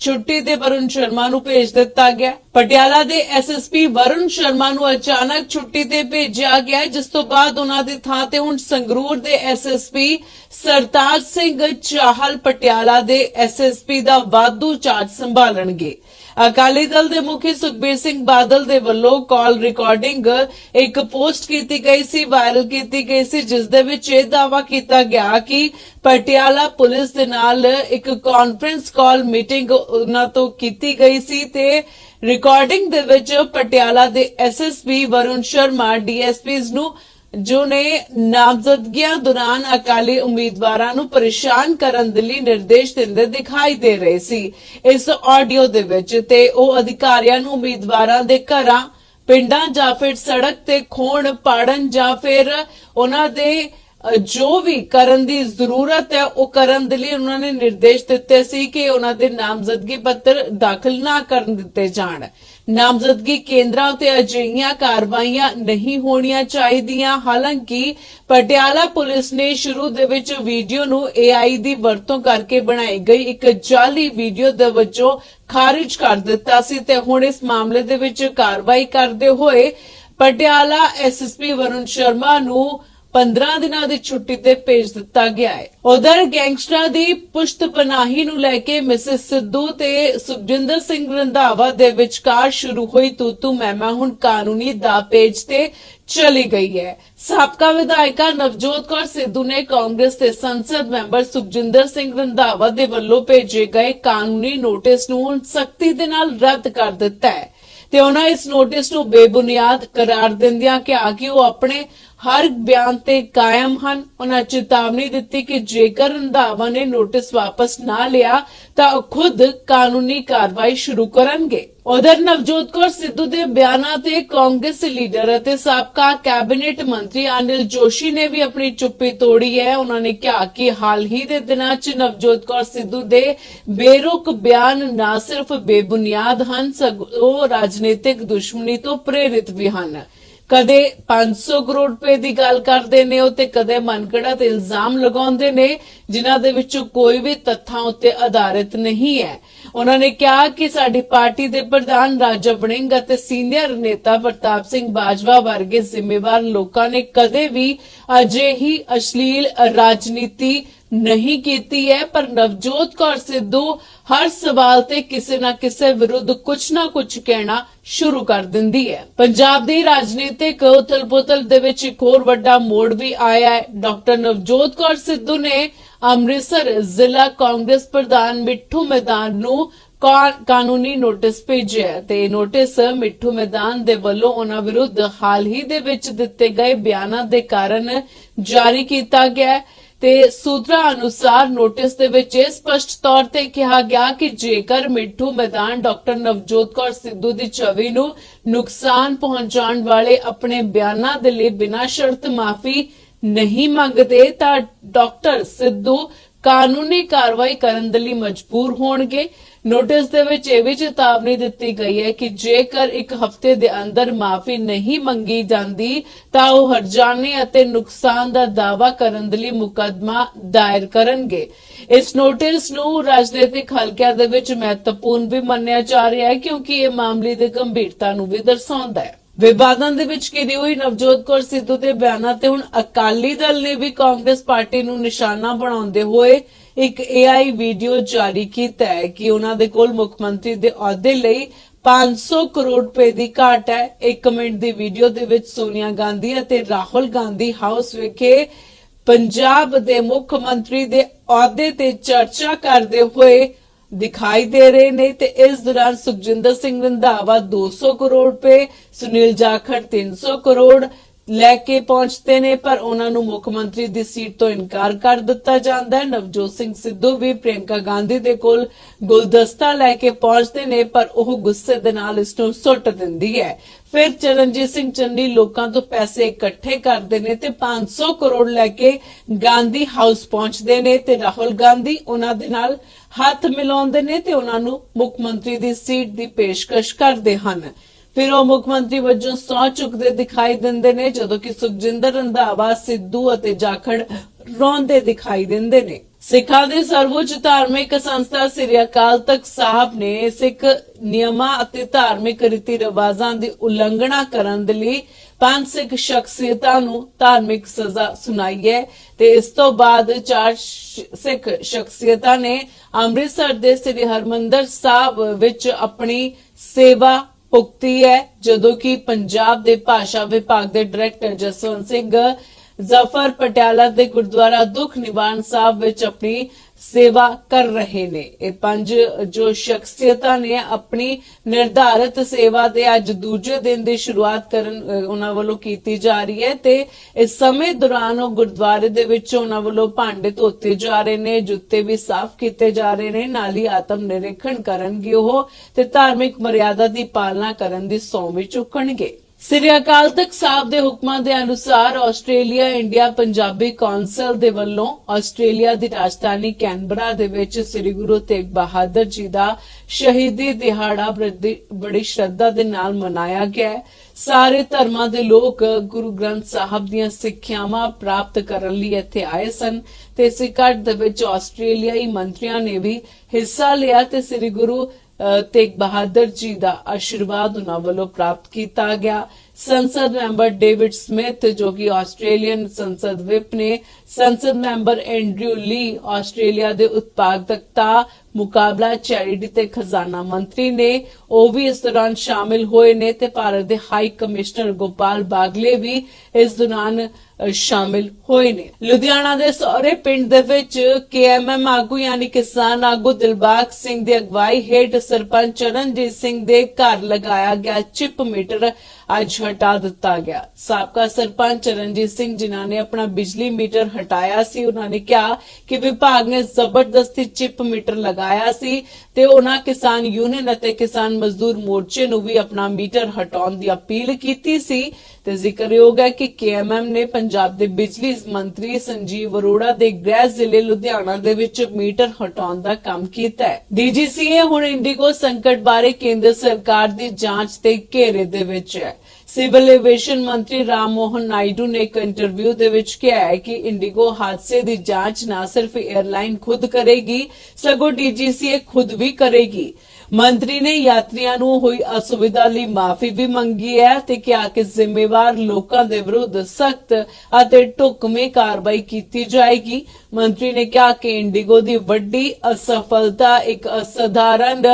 ਛੁੱਟੀ ਤੇ ਵਰੁਣ ਸ਼ਰਮਾ ਨੂੰ ਭੇਜ ਦਿੱਤਾ ਗਿਆ। ਪਟਿਆਲਾ ਦੇ ਐਸਐਸਪੀ ਵਰੁਣ ਸ਼ਰਮਾ ਨੂੰ ਅਚਾਨਕ ਛੁੱਟੀ ਤੇ ਭੇਜਿਆ ਗਿਆ, ਜਿਸ ਤੋਂ ਬਾਅਦ ਉਹਨਾਂ ਦੀ ਥਾਂ ਤੇ ਹੁਣ ਸੰਗਰੂਰ ਦੇ ਐਸਐਸਪੀ ਸਰਤਾਜ ਸਿੰਘ ਚਾਹਲ ਪਟਿਆਲਾ ਦੇ ਐਸਐਸਪੀ ਦਾ ਵਾਧੂ ਚਾਰਜ ਸੰਭਾਲਣਗੇ। ਅਕਾਲੀ ਦਲ ਦੇ ਮੁਖੀ ਸੁਖਬੀਰ ਸਿੰਘ ਬਾਦਲ ਦੇ ਵੱਲੋਂ ਕਾਲ ਰਿਕਾਰਡਿੰਗ ਇੱਕ ਪੋਸਟ ਕੀਤੀ ਗਈ ਸੀ ਵਾਇਰਲ ਕੀਤੀ ਗਈ ਸੀ, ਜਿਸ ਦੇ ਵਿੱਚ ਇਹ ਦਾਅਵਾ ਕੀਤਾ ਗਿਆ ਕਿ ਪਟਿਆਲਾ ਪੁਲਿਸ ਦੇ ਨਾਲ ਇੱਕ ਕਾਨਫਰੰਸ ਕਾਲ ਮੀਟਿੰਗ ਉਹਨਾਂ ਤੋਂ ਕੀਤੀ ਗਈ ਸੀ ਤੇ ਰਿਕਾਰਡਿੰਗ ਦੇ ਵਿੱਚ ਪਟਿਆਲਾ ਦੇ ਐਸਐਸਪੀ ਵਰੁਣ ਸ਼ਰਮਾ ਡੀਐਸਪੀਜ਼ ਨੂੰ ਜੋ ਨੇ ਨਾਮਜ਼ਦਗੀਆਂ ਦੌਰਾਨ ਅਕਾਲੀ ਉਮੀਦਵਾਰਾਂ ਨੂੰ ਪਰੇਸ਼ਾਨ ਕਰਨ ਦੇ ਲਈ ਨਿਰਦੇਸ਼ ਦਿੰਦੇ ਦਿਖਾਈ ਦੇ ਰਹੇ ਸੀ। ਇਸ ਆਡੀਓ ਦੇ ਵਿੱਚ ਤੇ ਉਹ ਅਧਿਕਾਰੀਆਂ ਨੂੰ ਉਮੀਦਵਾਰਾਂ ਦੇ ਘਰਾਂ, ਪਿੰਡਾਂ ਜਾਂ ਫਿਰ ਸੜਕ ਤੇ ਖੋਣ, ਪਾੜਨ ਜਾਂ ਫਿਰ ਉਹਨਾਂ ਦੇ ਜੋ ਵੀ ਕਰਨ ਦੀ ਜ਼ਰੂਰਤ ਹੈ, ਉਹ ਕਰਨ ਦੇ ਲਈ ਉਹਨਾਂ ਨੇ ਨਿਰਦੇਸ਼ ਦਿੱਤੇ ਸੀ ਕਿ ਉਹਨਾਂ ਦੇ ਨਾਮਜ਼ਦਗੀ ਪੱਤਰ ਦਾਖਲ ਨਾ ਕਰਨ ਦਿੱਤੇ ਜਾਣ। ਨਾਮਜ਼ਦਗੀ ਕੇਂਦਰਾਂ ਤੇ ਅਜਿਹੀਆਂ ਕਾਰਵਾਈਆਂ ਨਹੀਂ ਹੋਣੀਆਂ ਚਾਹੀਦੀਆਂ। ਹਾਲਾਂਕਿ, ਪਟਿਆਲਾ ਪੁਲਿਸ ਨੇ ਸ਼ੁਰੂ ਦੇ ਵਿੱਚ ਵੀਡੀਓ ਨੂੰ AI ਦੀ ਵਰਤੋਂ ਕਰਕੇ ਬਣਾਈ ਗਈ। ਇੱਕ ਜਾਲੀ ਵੀਡੀਓ ਦੇ ਵਜੋਂ ਖਾਰਿਜ ਕਰ ਦਿੱਤਾ ਸੀ ਤੇ ਹੁਣ ਇਸ ਮਾਮਲੇ ਦੇ ਵਿੱਚ ਕਾਰਵਾਈ ਕਰਦੇ ਹੋਏ ਪਟਿਆਲਾ ਐਸਐਸਪੀ ਵਰੁਣ ਸ਼ਰਮਾ ਨੂੰ 15 ਦਿਨਾਂ ਦੀ ਛੁੱਟੀ ਤੇ ਭੇਜ ਦਿੱਤਾ ਗਿਆ ਹੈ। ਉਧਰ ਗੈਂਗਸਟਰਾਂ ਦੀ ਪੁਸ਼ਤ ਪਨਾਹੀ ਨੂੰ ਲੈ ਕੇ ਮਿਸਿਸ ਸਿੱਧੂ ਤੇ ਸੁਖਜਿੰਦਰ ਸਿੰਘ ਰੰਧਾਵਾ ਦੇ ਵਿਚਕਾਰ ਸ਼ੁਰੂ ਹੋਈ ਤੂਤੂ ਮਹਿਮਾ ਹੁਣ ਕਾਨੂੰਨੀ ਦਾ ਤੇ ਚਲੀ ਗਈ ਹੈ। ਸਾਬਕਾ ਵਿਧਾਇਕਾ ਨਵਜੋਤ ਕੌਰ ਸਿੱਧੂ ਨੇ ਕਾਂਗਰਸ ਦੇ ਸੰਸਦ ਮੈਂਬਰ ਸੁਖਜਿੰਦਰ ਸਿੰਘ ਰੰਧਾਵਾ ਦੇ ਵੱਲੋਂ ਭੇਜੇ ਗਏ ਕਾਨੂੰਨੀ ਨੋਟਿਸ ਨੂੰ ਹੁਣ ਸਖਤੀ ਦੇ ਨਾਲ ਰੱਦ ਕਰ ਦਿੱਤਾ ਹੈ। ਤੇ ਉਹਨਾਂ ਇਸ ਨੋਟਿਸ ਨੂੰ ਬੇਬੁਨਿਆਦ ਕਰਾਰ ਦਿੰਦਿਆਂ ਕਿਹਾ ਕਿ ਉਹ ਆਪਣੇ ਹਰ ਬਿਆਨ ਤੇ ਕਾਇਮ ਹਨ। ਉਹਨਾਂ ਚੇਤਾਵਨੀ ਦਿੱਤੀ ਕਿ ਜੇਕਰ ਰੰਧਾਵਾ ਨੇ ਨੋਟਿਸ ਵਾਪਸ ਨਾ ਲਿਆ, ਤਾਂ ਖੁਦ ਕਾਨੂੰਨੀ ਕਾਰਵਾਈ ਸ਼ੁਰੂ ਕਰਨਗੇ। ਉਧਰ ਨਵਜੋਤ ਕੌਰ ਸਿੱਧੂ ਦੇ ਬਿਆਨਾਂ ਤੇ ਕਾਂਗਰਸ ਲੀਡਰ ਅਤੇ ਸਾਬਕਾ ਕੈਬਨਿਟ ਮੰਤਰੀ ਅਨਿਲ ਜੋਸ਼ੀ ਨੇ ਵੀ ਆਪਣੀ ਚੁੱਪੀ ਤੋੜੀ ਹੈ। ਉਹਨਾਂ ਨੇ ਕਿਹਾ ਕਿ ਹਾਲ ਹੀ ਦੇ ਦਿਨਾਂ 'ਚ ਨਵਜੋਤ ਕੌਰ ਸਿੱਧੂ ਦੇ ਬੇਰੁਕ ਬਿਆਨ ਨਾ ਸਿਰਫ ਬੇਬੁਨਿਆਦ ਹਨ, ਸਗੋਂ ਰਾਜਨੀਤਿਕ ਦੁਸ਼ਮਣੀ ਤੋਂ ਪ੍ਰੇਰਿਤ ਵੀ ਹਨ। ਕਦੇ 500 ਕਰੋੜ ਰੁਪਏ ਦੀ ਗੱਲ ਕਰਦੇ ਨੇ, ਉਹ ਤੇ ਕਦੇ ਮਨਗੜਤ ਇਲਜ਼ਾਮ ਲਗਾਉਂਦੇ ਨੇ, ਜਿਨ੍ਹਾਂ ਦੇ ਵਿੱਚੋਂ ਕੋਈ ਵੀ ਤੱਥਾਂ ਉੱਤੇ ਆਧਾਰਿਤ ਨਹੀਂ ਹੈ। ਉਹਨਾਂ ਨੇ ਕਿਹਾ ਕਿ ਸਾਡੀ ਪਾਰਟੀ ਦੇ ਪ੍ਰਧਾਨ ਰਾਜਾ ਵੜਿੰਗ ਅਤੇ ਸੀਨੀਅਰ ਨੇਤਾ ਪ੍ਰਤਾਪ ਸਿੰਘ ਬਾਜਵਾ ਵਰਗੇ ਜ਼ਿੰਮੇਵਾਰ ਲੋਕਾਂ ਨੇ ਕਦੇ ਵੀ ਅਜਿਹੀ ਅਸ਼ਲੀਲ ਰਾਜਨੀਤੀ ਨਹੀਂ ਕੀਤੀ ਹੈ, ਪਰ ਨਵਜੋਤ ਕੌਰ ਸਿੱਧੂ ਹਰ ਸਵਾਲ ਤੇ ਕਿਸੇ ਨਾ ਕਿਸੇ ਵਿਰੁੱਧ ਕੁਝ ਨਾ ਕੁਝ ਕਹਿਣਾ ਸ਼ੁਰੂ ਕਰ ਦਿੰਦੀ ਹੈ। ਪੰਜਾਬ ਦੀ ਰਾਜਨੀਤਿਕ ਉਥਲ-ਪੁਥਲ ਦੇ ਵਿੱਚ ਇੱਕ ਹੋਰ ਵੱਡਾ ਮੋੜ ਵੀ ਆਇਆ ਹੈ। ਡਾਕਟਰ ਨਵਜੋਤ ਕੌਰ ਸਿੱਧੂ ਨੇ ਅੰਮ੍ਰਿਤਸਰ ਜ਼ਿਲ੍ਹਾ ਕਾਂਗਰਸ ਪ੍ਰਧਾਨ ਮਿੱਠੂ ਮੈਦਾਨ ਨੂੰ ਕਾਨੂੰਨੀ ਨੋਟਿਸ ਭੇਜਿਆ ਤੇ ਇਹ ਨੋਟਿਸ ਮਿੱਠੂ ਮੈਦਾਨ ਦੇ ਵੱਲੋਂ ਉਹਨਾਂ ਵਿਰੁੱਧ ਹਾਲ ਹੀ ਦੇ ਵਿੱਚ ਦਿੱਤੇ ਗਏ ਬਿਆਨਾਂ ਦੇ ਕਾਰਨ ਜਾਰੀ ਕੀਤਾ ਗਿਆ ਹੈ। ਤੇ ਸੂਤਰਾਂ ਅਨੁਸਾਰ ਨੋਟਿਸ ਦੇ ਵਿੱਚ ਇਹ ਸਪਸ਼ਟ ਤੌਰ ਤੇ ਕਿਹਾ ਗਿਆ ਕਿ ਜੇਕਰ ਮਿੱਠੂ ਮੈਦਾਨ ਡਾਕਟਰ ਨਵਜੋਤ ਕੌਰ ਸਿੱਧੂ ਦੀ ਛਵੀ ਨੂੰ ਨੁਕਸਾਨ ਪਹੁੰਚਾਉਣ ਵਾਲੇ ਆਪਣੇ ਬਿਆਨਾਂ ਦੇ ਲਈ ਬਿਨਾਂ ਸ਼ਰਤ ਮਾਫੀ ਨਹੀਂ ਮੰਗਦੇ, ਤਾਂ ਡਾਕਟਰ ਸਿੱਧੂ ਕਾਨੂੰਨੀ ਕਾਰਵਾਈ ਕਰਨ ਦੇ ਲਈ ਮਜਬੂਰ ਹੋਣਗੇ। ਨੋਟਿਸ ਦੇ ਵਿੱਚ ਇਹ ਵੀ ਚੇਤਾਵਨੀ ਦਿੱਤੀ ਗਈ ਹੈ ਕਿ ਜੇਕਰ ਇੱਕ ਹਫ਼ਤੇ ਦੇ ਅੰਦਰ ਮਾਫੀ ਨਹੀਂ ਮੰਗੀ ਜਾਂਦੀ, ਤਾਂ ਉਹ ਹਰਜਾਨੇ ਅਤੇ ਨੁਕਸਾਨ ਦਾ ਦਾਅਵਾ ਕਰਨ ਦੇ ਲਈ ਮੁਕੱਦਮਾ ਦਾਇਰ ਕਰਨਗੇ। ਇਸ ਨੋਟਿਸ ਨੂੰ ਰਾਜਨੀਤਿਕ ਹਲਕਿਆਂ ਦੇ ਵਿੱਚ ਮਹੱਤਵਪੂਰਨ ਵੀ ਮੰਨਿਆ ਜਾ ਰਿਹਾ ਹੈ, ਕਿਉਂਕਿ ਇਹ ਮਾਮਲੇ ਦੀ ਗੰਭੀਰਤਾ ਨੂੰ ਵੀ ਦਰਸਾਉਂਦਾ ਹੈ। ਵਿਵਾਦਾਂ ਦੇ ਵਿੱਚ ਘਿਰੀ ਹੋਈ ਨਵਜੋਤ ਕੌਰ ਸਿੱਧੂ ਦੇ ਬਿਆਨਾਂ ਤੇ ਹੁਣ ਅਕਾਲੀ ਦਲ ਨੇ ਵੀ ਕਾਂਗਰਸ ਪਾਰਟੀ ਨੂੰ ਨਿਸ਼ਾਨਾ ਬਣਾਉਂਦੇ ਹੋਏ ਇੱਕ AI ਵੀਡੀਓ ਜਾਰੀ ਕੀਤਾ ਹੈ ਕਿ ਉਹਨਾਂ ਦੇ ਕੋਲ ਮੁੱਖ ਮੰਤਰੀ ਦੇ ਅਹੁਦੇ ਲਈ 500 ਕਰੋੜ ਰੁਪਏ ਦੀ ਘਾਟ ਹੈ। 1 ਮਿੰਟ ਦੀ ਵੀਡੀਓ ਦੇ ਵਿੱਚ ਸੋਨੀਆ ਗਾਂਧੀ ਅਤੇ ਰਾਹੁਲ ਗਾਂਧੀ ਹਾਊਸ ਵਿਖੇ ਪੰਜਾਬ ਦੇ ਮੁੱਖ ਮੰਤਰੀ ਦੇ ਅਹੁਦੇ ਤੇ ਚਰਚਾ ਕਰਦੇ ਹੋਏ ਦਿਖਾਈ ਦੇ ਰਹੇ ਨੇ ਤੇ ਇਸ ਦੌਰਾਨ ਸੁਖਜਿੰਦਰ ਸਿੰਘ ਰੰਧਾਵਾ 200 ਕਰੋੜ ਰੁਪਏ, ਸੁਨੀਲ ਜਾਖੜ 300 ਕਰੋੜ ਲੈ ਕੇ ਪਹੁੰਚਦੇ ਨੇ, ਪਰ ਉਹਨਾਂ ਨੂੰ ਮੁੱਖ ਮੰਤਰੀ ਦੀ ਸੀਟ ਤੋਂ ਇਨਕਾਰ ਕਰ ਦਿੱਤਾ ਜਾਂਦਾ ਹੈ। ਨਵਜੋਤ ਸਿੰਘ ਸਿੱਧੂ ਵੀ ਪ੍ਰਿਯੰਕਾ ਗਾਂਧੀ ਦੇ ਕੋਲ ਗੁਲਦਸਤਾ ਲੈ ਕੇ ਪਹੁੰਚਦੇ ਨੇ, ਪਰ ਉਹ ਗੁੱਸੇ ਦੇ ਨਾਲ ਇਸ ਨੂੰ ਸੁੱਟ ਦਿੰਦੀ ਹੈ। ਫਿਰ ਚਰਨਜੀਤ ਸਿੰਘ ਚੰਨੀ ਲੋਕਾਂ ਤੋਂ ਪੈਸੇ ਇਕੱਠੇ ਕਰਦੇ ਨੇ ਤੇ 500 ਕਰੋੜ ਲੈ ਕੇ ਗਾਂਧੀ ਹਾਊਸ ਪਹੁੰਚਦੇ ਨੇ ਤੇ ਰਾਹੁਲ ਗਾਂਧੀ ਉਹਨਾਂ ਦੇ ਨਾਲ ਹੱਥ ਮਿਲਾਉਂਦੇ ਨੇ ਤੇ ਉਹਨਾਂ ਨੂੰ ਮੁੱਖ ਮੰਤਰੀ ਦੀ ਸੀਟ ਦੀ ਪੇਸ਼ਕਸ਼ ਕਰਦੇ ਹਨ। ਫਿਰ ਉਹ ਮੁੱਖ ਮੰਤਰੀ ਵਜੋਂ ਸਹੁੰ ਚੁੱਕਦੇ ਦਿਖਾਈ ਦਿੰਦੇ ਨੇ, ਜਦੋਂ ਕਿ ਸੁਖਜਿੰਦਰ ਰੰਧਾਵਾ, ਸਿੱਧੂ ਅਤੇ ਜਾਖੜ ਰੋਂਦੇ ਦਿਖਾਈ ਦਿੰਦੇ ਨੇ। ਸਿੱਖਾਂ ਦੀ ਸਰਵਉੱਚ ਧਾਰਮਿਕ ਸੰਸਥਾ ਸ੍ਰੀ ਅਕਾਲ ਤਖਤ ਸਾਹਿਬ ਨੇ ਸਿੱਖ ਨਿਯਮਾਂ ਅਤੇ ਧਾਰਮਿਕ ਰੀਤੀ ਰਿਵਾਜਾਂ ਦੀ ਉਲੰਘਣਾ ਕਰਨ ਦੇ ਲਈ ਪੰਜ ਸਿੱਖ ਸ਼ਖਸੀਅਤਾਂ ਨੂੰ ਧਾਰਮਿਕ ਸਜ਼ਾ ਸੁਣਾਈ ਹੈ ਤੇ ਇਸ ਤੋਂ ਬਾਅਦ ਚਾਰ ਸਿੱਖ ਸ਼ਖਸੀਅਤਾਂ ਨੇ ਅੰਮ੍ਰਿਤਸਰ ਦੇ ਸ੍ਰੀ ਹਰਮੰਦਰ ਸਾਹਿਬ ਵਿੱਚ ਆਪਣੀ ਸੇਵਾ ਭੁਗਤੀ ਹੈ, ਜਦੋਂ ਕਿ ਪੰਜਾਬ ਦੇ ਭਾਸ਼ਾ ਵਿਭਾਗ ਦੇ ਡਾਇਰੈਕਟਰ ਜਸਵੰਤ ਸਿੰਘ, ਜ਼ਫਰ ਪਟਿਆਲਾ ਦੇ ਗੁਰਦੁਆਰਾ ਦੁੱਖ ਨਿਵਾਰਨ ਸਾਹਿਬ ਵਿੱਚ ਆਪਣੀ ਸੇਵਾ ਕਰ ਰਹੇ ਨੇ। ਇਹ ਪੰਜ ਜੋ ਸ਼ਖਸੀਅਤਾਂ ਨੇ ਆਪਣੀ ਨਿਰਧਾਰਿਤ ਸੇਵਾ ਦੇ ਅੱਜ ਦੂਜੇ ਦਿਨ ਦੀ ਸ਼ੁਰੂਆਤ ਕਰਨ ਅ, ਉਹਨਾਂ ਵੱਲੋਂ ਕੀਤੀ ਜਾ ਰਹੀ ਹੈ ਤੇ ਇਸ ਸਮੇਂ ਦੌਰਾਨ ਉਹ ਗੁਰਦੁਆਰੇ ਦੇ ਵਿੱਚ ਉਹਨਾਂ ਵੱਲੋਂ ਭਾਂਡੇ ਧੋਤੇ ਜਾ ਰਹੇ ਨੇ ਜੁੱਤੇ ਵੀ ਸਾਫ਼ ਕੀਤੇ ਜਾ ਰਹੇ ਨੇ ਨਾਲ ਹੀ ਆਤਮ ਨਿਰੀਖਣ ਕਰਨਗੇ ਉਹ ਤੇ ਧਾਰਮਿਕ ਮਰਿਆਦਾ ਦੀ ਪਾਲਣਾ ਕਰਨ ਦੀ ਸਹੁੰ ਵੀ ਚੁੱਕਣਗੇ। ਸ੍ਰੀ ਅਕਾਲ ਤਖਤ ਸਾਹਿਬ ਦੇ ਹੁਕਮਾਂ ਦੇ ਅਨੁਸਾਰ ਆਸਟ੍ਰੇਲੀਆ, ਇੰਡੀਆ, ਪੰਜਾਬੀ ਕੌਂਸਲ ਦੇ ਵੱਲੋਂ ਆਸਟ੍ਰੇਲੀਆ ਦੀ ਰਾਜਧਾਨੀ ਕੈਨਬਰਾ ਦੇ ਵਿੱਚ ਸ੍ਰੀ ਗੁਰੂ ਤੇਗ ਬਹਾਦਰ ਜੀ ਦਾ ਸ਼ਹੀਦੀ ਦਿਹਾੜਾ ਬੜੀ ਸ਼ਰਧਾ ਦੇ ਨਾਲ ਮਨਾਇਆ ਗਿਆ ਸਾਰੇ ਧਰਮਾਂ ਦੇ ਲੋਕ ਗੁਰੂ ਗ੍ਰੰਥ ਸਾਹਿਬ ਦੀਆਂ ਸਿੱਖਿਆਵਾਂ ਪ੍ਰਾਪਤ ਕਰਨ ਲਈ ਇੱਥੇ ਆਏ ਸਨ ਤੇ ਇਸ ਇਕੱਠ ਦੇ ਵਿੱਚ ਆਸਟ੍ਰੇਲੀਆਈ ਮੰਤਰੀਆਂ ਨੇ ਵੀ ਹਿੱਸਾ ਲਿਆ ਤੇ ਸ੍ਰੀ ਗੁਰੂ ਤੇਗ ਬਹਾਦਰ ਜੀ ਦਾ ਆਸ਼ੀਰਵਾਦ ਉਹਨਾਂ ਵੱਲੋਂ ਪ੍ਰਾਪਤ ਕੀਤਾ ਗਿਆ। ਸੰਸਦ ਮੈਂਬਰ ਡੇਵਿਡ ਸਮਿਥ, ਜੋ ਕਿ ਆਸਟ੍ਰੇਲੀਅਨ ਸੰਸਦ ਵਿਪ ਨੇ, ਸੰਸਦ ਮੈਂਬਰ ਐਂਡਰਿਊ ਲੀ, ਆਸਟ੍ਰੇਲੀਆ ਦੇ ਉਤਪਾਦਕਤਾ ਮੁਕਾਬਲਾ ਚੈਰਿਟੀ ਤੇ ਖਜ਼ਾਨਾ ਮੰਤਰੀ ਨੇ, ਉਹ ਵੀ ਇਸ ਦੌਰਾਨ ਸ਼ਾਮਿਲ ਹੋਏ ਨੇ ਤੇ ਭਾਰਤ ਦੇ ਹਾਈ ਕਮਿਸ਼ਨਰ ਗੋਪਾਲ ਬਾਗਲੇ ਵੀ ਇਸ ਦੌਰਾਨ ਸ਼ਾਮਿਲ ਹੋਏ ਨੇ। ਲੁਧਿਆਣਾ ਦੇ ਸਹੁਰੇ ਪਿੰਡ ਦੇ ਵਿੱਚ ਕੇਐਮਐਮ ਆਗੂ ਯਾਨੀ ਕਿਸਾਨ ਆਗੂ ਦਿਲਬਾਗ ਸਿੰਘ ਦੀ ਅਗਵਾਈ ਹੇਠ ਸਰਪੰਚ ਚਰਨਜੀਤ ਸਿੰਘ ਦੇ ਘਰ ਲਗਾਇਆ ਗਿਆ ਚਿਪ ਮੀਟਰ ਅੱਜ ਹਟਾ ਦਿੱਤਾ ਗਿਆ। ਸਾਬਕਾ ਸਰਪੰਚ ਚਰਨਜੀਤ ਸਿੰਘ ਜਿਨ੍ਹਾਂ ਨੇ ਆਪਣਾ ਬਿਜਲੀ ਮੀਟਰ ਹਟਾਇਆ ਸੀ, ਉਹਨਾਂ ਨੇ ਕਿਹਾ ਕਿ ਵਿਭਾਗ ਨੇ ਜ਼ਬਰਦਸਤੀ ਚਿਪ ਮੀਟਰ ਲਗਾਇਆ ਸੀ ਤੇ ਉਹਨਾਂ ਕਿਸਾਨ ਯੂਨੀਅਨ ਅਤੇ ਕਿਸਾਨ ਮਜ਼ਦੂਰ ਮੋਰਚੇ ਨੂੰ ਵੀ ਆਪਣਾ ਮੀਟਰ ਹਟਾਉਣ ਦੀ ਅਪੀਲ ਕੀਤੀ ਸੀ। ਤੇ ਜ਼ਿਕਰਯੋਗ ਹੈ ਕਿ ਕੇਐਮਐਮ ਨੇ ਪੰਜਾਬ ਦੇ ਬਿਜਲੀ ਮੰਤਰੀ ਸੰਜੀਵ ਅਰੋੜਾ ਦੇ ਗ੍ਰਹਿ ਜ਼ਿਲ੍ਹੇ ਲੁਧਿਆਣਾ ਦੇ ਵਿੱਚ ਮੀਟਰ ਹਟਾਉਣ ਦਾ ਕੰਮ ਕੀਤਾ ਹੈ। ਡੀਜੀਸੀਏ ਹੁਣ ਇੰਡੀਗੋ ਸੰਕਟ ਬਾਰੇ ਕੇਂਦਰ ਸਰਕਾਰ ਦੀ ਜਾਂਚ ਦੇ ਘੇਰੇ ਦੇ ਵਿੱਚ ਹੈ। ਸਿਵਲ ਐਵੀਏਸ਼ਨ ਮੰਤਰੀ ਰਾਮ ਮੋਹਨ ਨਾਇਡੂ ਨੇ ਇੱਕ ਇੰਟਰਵਿਊ ਦੇ ਵਿੱਚ ਕਿਹਾ ਹੈ ਕਿ ਇੰਡੀਗੋ ਹਾਦਸੇ ਦੀ ਜਾਂਚ ਨਾ ਸਿਰਫ 에ਅਰਲਾਈਨ ਖੁਦ ਕਰੇਗੀ, ਸਗੋਂ ਡੀਜੀਸੀਏ ਖੁਦ ਵੀ ਕਰੇਗੀ। ਮੰਤਰੀ ਨੇ ਯਾਤਰੀਆਂ ਨੂੰ ਹੋਈ ਅਸੁਵਿਧਾ ਲਈ ਮਾਫੀ ਵੀ ਮੰਗੀ ਹੈ ਤੇ ਕਿਹਾ ਕਿ ਜ਼ਿੰਮੇਵਾਰ ਲੋਕਾਂ ਦੇ ਵਿਰੁੱਧ ਸਖਤ ਅਤੇ ਢੁਕਵੀਂ ਕਾਰਵਾਈ ਕੀਤੀ ਜਾਏਗੀ। ਮੰਤਰੀ ਨੇ ਕਿਹਾ ਕਿ ਇੰਡੀਗੋ ਦੀ ਵੱਡੀ ਅਸਫਲਤਾ ਇੱਕ ਅਸਧਾਰਨ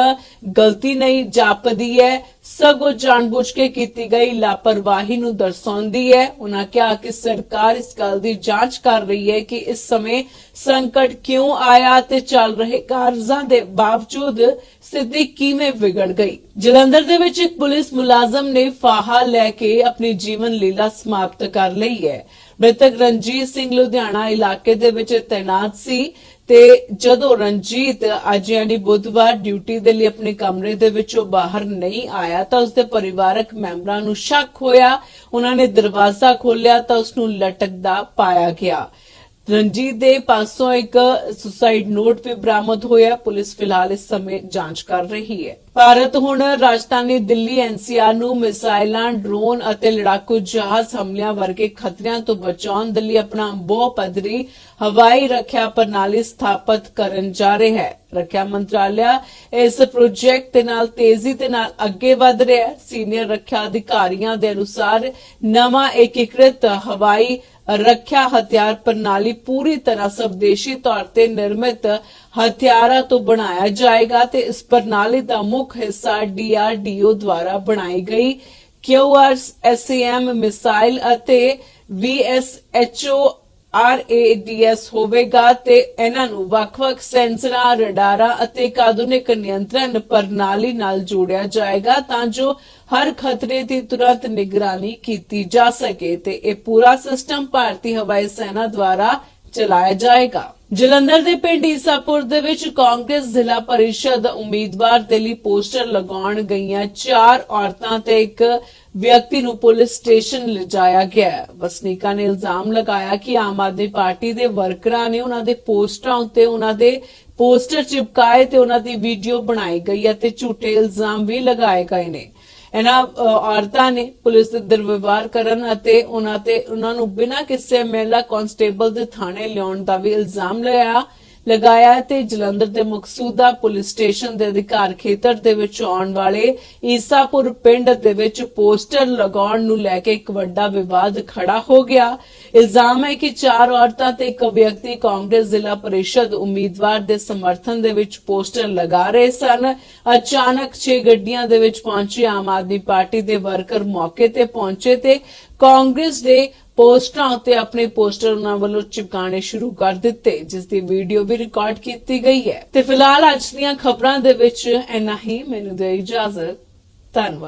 ਗਲਤੀ ਨਹੀਂ, ਜਾਪਦੀ ਹੈ ਸਗੋਂ ਜਾਣਬੁੱਝ ਕੇ ਕੀਤੀ ਗਈ ਲਾਪਰਵਾਹੀ ਨੂੰ ਦਰਸਾਉਂਦੀ ਹੈ। ਉਹਨਾਂ ਕਿਹਾ ਕਿ ਸਰਕਾਰ ਇਸ ਗੱਲ ਦੀ ਜਾਂਚ ਕਰ ਰਹੀ ਹੈ ਕਿ ਇਸ ਸਮੇਂ ਸੰਕਟ ਕਿਉਂ ਆਇਆ ਤੇ ਚੱਲ ਰਹੇ ਕਾਰਜਾਂ ਦੇ ਬਾਵਜੂਦ ਸਥਿਤੀ ਕਿਵੇਂ ਵਿਗੜ ਗਈ। ਜਲੰਧਰ ਦੇ ਵਿੱਚ ਇੱਕ ਪੁਲਿਸ ਮੁਲਾਜ਼ਮ ਨੇ ਫਾਹਾ ਲੈ ਕੇ ਆਪਣੀ ਜੀਵਨ ਲੀਲਾ ਸਮਾਪਤ ਕਰ ਲਈ ਹੈ। ਮ੍ਰਿਤਕ ਰਣਜੀਤ ਸਿੰਘ ਲੁਧਿਆਣਾ ਇਲਾਕੇ ਦੇ ਵਿੱਚ ਤੈਨਾਤ ਸੀ। ਤੇ ਜਦੋਂ ਰਣਜੀਤ ਅੱਜ ਯਾਨੀ ਬੁੱਧਵਾਰ ਡਿਊਟੀ ਦੇ ਲਈ ਆਪਣੇ ਕਮਰੇ ਦੇ ਵਿੱਚੋਂ ਬਾਹਰ ਨਹੀਂ ਆਇਆ ਤਾਂ ਉਸਦੇ ਪਰਿਵਾਰਕ ਮੈਂਬਰਾਂ ਨੂੰ ਸ਼ੱਕ ਹੋਇਆ, ਉਹਨਾਂ ਨੇ ਦਰਵਾਜ਼ਾ ਖੋਲ੍ਹਿਆ ਤਾਂ ਉਸ ਨੂੰ ਲਟਕਦਾ ਪਾਇਆ ਗਿਆ। ਰਣਜੀਤ ਦੇ ਪਾਸੋਂ ਇੱਕ ਸੁਸਾਈਡ ਨੋਟ ਵੀ ਬਰਾਮਦ ਹੋਇਆ, ਪੁਲਿਸ ਫਿਲਹਾਲ ਇਸ ਸਮੇਂ ਜਾਂਚ ਕਰ ਰਹੀ ਹੈ। ਭਾਰਤ ਹੁਣ ਰਾਜਧਾਨੀ ਦਿੱਲੀ ਐਨਸੀਆਰ ਨੂੰ ਮਿਸਾਈਲਾਂ ਡਰੋਨ ਅਤੇ ਲੜਾਕੂ ਜਹਾਜ਼ ਹਮਲਿਆਂ ਵਰਗੇ ਖਤਰਿਆਂ ਤੋਂ ਬਚਾਉਣ ਦੇ ਲਈ ਆਪਣਾ ਬਹੁ ਪੱਧਰੀ ਹਵਾਈ ਰੱਖਿਆ ਪ੍ਰਣਾਲੀ ਸਥਾਪਿਤ ਕਰਨ ਜਾ ਰਿਹਾ ਹੈ। ਰੱਖਿਆ ਮੰਤਰਾਲਾ ਇਸ ਪ੍ਰੋਜੈਕਟ ਦੇ ਨਾਲ ਤੇਜ਼ੀ ਦੇ ਨਾਲ ਅੱਗੇ ਵਧ ਰਿਹਾ ਹੈ। ਸੀਨੀਅਰ ਰੱਖਿਆ ਅਧਿਕਾਰੀਆਂ ਦੇ ਅਨੁਸਾਰ ਨਵਾਂ ਏਕੀਕ੍ਰਿਤ ਹਵਾਈ ਰੱਖਿਆ ਹਥਿਆਰ ਪ੍ਰਣਾਲੀ ਪੂਰੀ ਤਰ੍ਹਾਂ ਸਵਦੇਸ਼ੀ ਤੌਰ ਤੇ ਨਿਰਮਿਤ ਹਥਿਆਰਾਂ ਤੋਂ ਬਣਾਇਆ ਜਾਏਗਾ ਤੇ ਇਸ ਪ੍ਰਣਾਲੀ ਦਾ ਮੁੱਖ ਹਿੱਸਾ ਡੀਆਰਡੀਓ ਦੁਆਰਾ ਬਣਾਈ ਗਈ QRSAM ਮਿਸਾਈਲ ਅਤੇ VSHO RADS ਹੋਵੇਗਾ ਤੇ ਇਹਨਾਂ ਨੂੰ ਵੱਖ-ਵੱਖ ਸੈਂਸਰਾਂ, ਰਡਾਰਾਂ ਅਤੇ ਇੱਕ ਆਧੁਨਿਕ ਨਿਯੰਤਰਣ ਪ੍ਰਣਾਲੀ ਨਾਲ ਜੋੜਿਆ ਜਾਏਗਾ ਤਾਂ ਜੋ ਹਰ ਖਤਰੇ ਦੀ ਤੁਰੰਤ ਨਿਗਰਾਨੀ ਕੀਤੀ ਜਾ ਸਕੇ ਤੇ ਇਹ ਪੂਰਾ ਸਿਸਟਮ ਭਾਰਤੀ ਹਵਾਈ ਸੈਨਾ ਦੁਆਰਾ ਚਲਾਇਆ ਜਾਏਗਾ। ਜਲੰਧਰ ਦੇ ਪਿੰਡ ਈਸਾਪੁਰ ਦੇ ਵਿੱਚ ਕਾਂਗਰਸ ਜ਼ਿਲ੍ਹਾ ਪਰਿਸ਼ਦ ਉਮੀਦਵਾਰ ਦੇ ਲਈ ਪੋਸਟਰ ਲਗਾਉਣ ਗਈਆਂ ਚਾਰ ਔਰਤਾਂ ਤੇ ਇੱਕ ਵਿਅਕਤੀ ਨੂੰ ਪੁਲਿਸ ਸਟੇਸ਼ਨ ਲਿਜਾਇਆ ਗਿਆ ਵਸਨੀਕਾਂ ਨੇ ਇਲਜ਼ਾਮ ਲਗਾਇਆ ਕਿ ਆਮ ਆਦਮੀ ਪਾਰਟੀ ਦੇ ਵਰਕਰਾਂ ਨੇ ਉਹਨਾਂ ਦੇ ਪੋਸਟਰਾਂ ਉੱਤੇ ਉਹਨਾਂ ਦੇ ਪੋਸਟਰ ਚਿਪਕਾਏ ਤੇ ਉਹਨਾਂ ਦੀ ਵੀਡੀਓ ਬਣਾਈ ਗਈ ਹੈ ਤੇ ਝੂਠੇ ਇਲਜ਼ਾਮ ਵੀ ਲਗਾਏ ਗਏ ਨੇ। ਇਹਨਾਂ ਔਰਤਾਂ ਨੇ ਪੁਲਿਸ ਦੇ ਦੁਰਵਿਵਹਾਰ ਕਰਨ ਅਤੇ ਉਹਨਾਂ ਤੇ, ਉਹਨਾਂ ਨੂੰ ਬਿਨਾਂ ਕਿਸੇ ਮਹਿਲਾ ਕਾਂਸਟੇਬਲ ਦੇ ਥਾਣੇ ਲਿਆਉਣ ਦਾ ਵੀ ਇਲਜ਼ਾਮ ਲਾਇਆ। ਲਗਾਇਆ ਤੇ ਜਲੰਧਰ ਦੇ ਮਕਸੂਦਾ ਪੁਲਿਸ ਸਟੇਸ਼ਨ ਦੇ ਅਧਿਕਾਰ ਖੇਤਰ ਦੇ ਵਿੱਚ ਆਉਣ ਵਾਲੇ ਈਸਾਪੁਰ ਪਿੰਡ ਦੇ ਵਿੱਚ ਪੋਸਟਰ ਲਗਾਉਣ ਨੂੰ ਲੈ ਕੇ ਇੱਕ ਵੱਡਾ ਵਿਵਾਦ ਖੜਾ ਹੋ ਗਿਆ। ਇਲਜ਼ਾਮ ਹੈ ਕਿ ਚਾਰ ਔਰਤਾਂ ਤੇ ਇੱਕ ਵਿਅਕਤੀ ਕਾਂਗਰਸ ਜ਼ਿਲ੍ਹਾ ਪਰਿਸ਼ਦ ਉਮੀਦਵਾਰ ਦੇ ਸਮਰਥਨ ਦੇ ਵਿੱਚ ਪੋਸਟਰ ਲਗਾ ਰਹੇ ਸਨ। ਅਚਾਨਕ 6 ਗੱਡੀਆਂ ਦੇ ਵਿੱਚ ਪਹੁੰਚੇ ਆਮ ਆਦਮੀ ਪਾਰਟੀ ਦੇ ਵਰਕਰ ਮੌਕੇ ਤੇ ਪਹੁੰਚੇ ਤੇ ਕਾਂਗਰਸ ਦੇ ਪੋਸਟਰਾਂ ਉੱਤੇ ਆਪਣੇ ਪੋਸਟਰ ਉਹਨਾਂ ਵੱਲੋਂ ਚਿਪਕਾਣੇ ਸ਼ੁਰੂ ਕਰ ਦਿੱਤੇ, ਜਿਸ ਦੀ ਵੀਡੀਓ ਵੀ ਰਿਕਾਰਡ ਕੀਤੀ ਗਈ ਹੈ। ਤੇ ਫਿਲਹਾਲ ਅੱਜ ਦੀਆਂ ਖਬਰਾਂ ਦੇ ਵਿੱਚ ਇੰਨਾ ਹੀ। ਮੈਨੂੰ ਦੇ ਇਜਾਜ਼ਤ। ਧੰਨਵਾਦ।